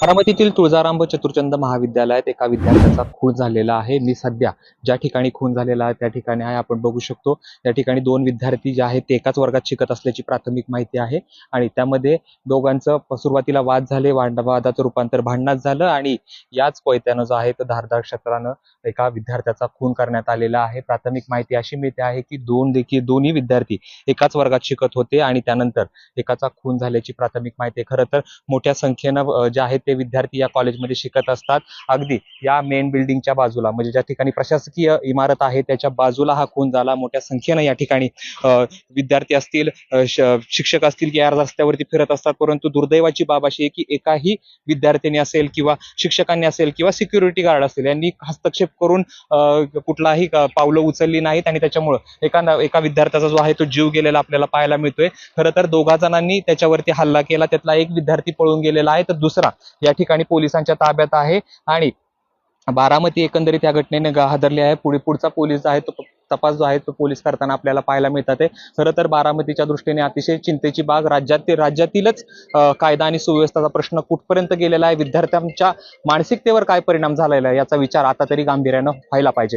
बारामतीतील तुळजाराम चतुर्चंद महाविद्यालयात एका विद्यार्थ्याचा खून झालेला आहे. मी सध्या ज्या ठिकाणी खून झालेला आहे त्या ठिकाणी आहे आपण बघू शकतो. त्या ठिकाणी दोन विद्यार्थी जे आहेत ते एकाच वर्गात शिकत असल्याची प्राथमिक माहिती आहे. आणि त्यामध्ये दोघांचं सुरुवातीला वाद झाले वादाचं रूपांतर भांडणात झालं आणि याच कोयत्यानं जो आहे तो धारदार क्षेत्रानं एका विद्यार्थ्याचा खून करण्यात आलेला आहे. प्राथमिक माहिती अशी मिळते आहे की दोन देखील दोन्ही विद्यार्थी एकाच वर्गात शिकत होते आणि त्यानंतर एकाचा खून झाल्याची प्राथमिक माहिती आहे. खरं तर मोठ्या संख्येनं जे आहेत ते विद्यार्थी या कॉलेजमध्ये शिकत असतात. अगदी या मेन बिल्डिंगच्या बाजूला म्हणजे ज्या ठिकाणी प्रशासकीय इमारत आहे त्याच्या बाजूला हा खून झाला. मोठ्या संख्येनं या ठिकाणी विद्यार्थी असतील शिक्षक असतील की या रस्त्यावरती फिरत असतात. परंतु दुर्दैवाची बाब अशी आहे की एकाही विद्यार्थ्यांनी असेल किंवा शिक्षकांनी असेल किंवा सिक्युरिटी गार्ड असेल यांनी हस्तक्षेप करून कुठलाही पावलं उचलली नाहीत आणि त्याच्यामुळं एका एका विद्यार्थ्याचा जो आहे तो जीव गेलेला आपल्याला पाहायला मिळतोय. खरं तर दोघा जणांनी त्याच्यावरती हल्ला केला. त्यातला एक विद्यार्थी पळून गेलेला आहे तर दुसरा या ठिकाणी पोलिसांच्या ताब्यात आहे. आणि बारामती एकंदरीत या घटनेने हादरली आहे. पुढे पुढचा पोलीस जो आहे तो तपास जो आहे तो पोलीस करताना आपल्याला पाहायला मिळतात आहे. खरं तर बारामतीच्या दृष्टीने अतिशय चिंतेची बाग. राज्यात राज्यातीलच कायदा आणि सुव्यवस्थेचा प्रश्न कुठपर्यंत गेलेला आहे? विद्यार्थ्यांच्या मानसिकतेवर काय परिणाम झालेला आहे? याचा विचार आता तरी गांभीर्यानं व्हायला पाहिजे.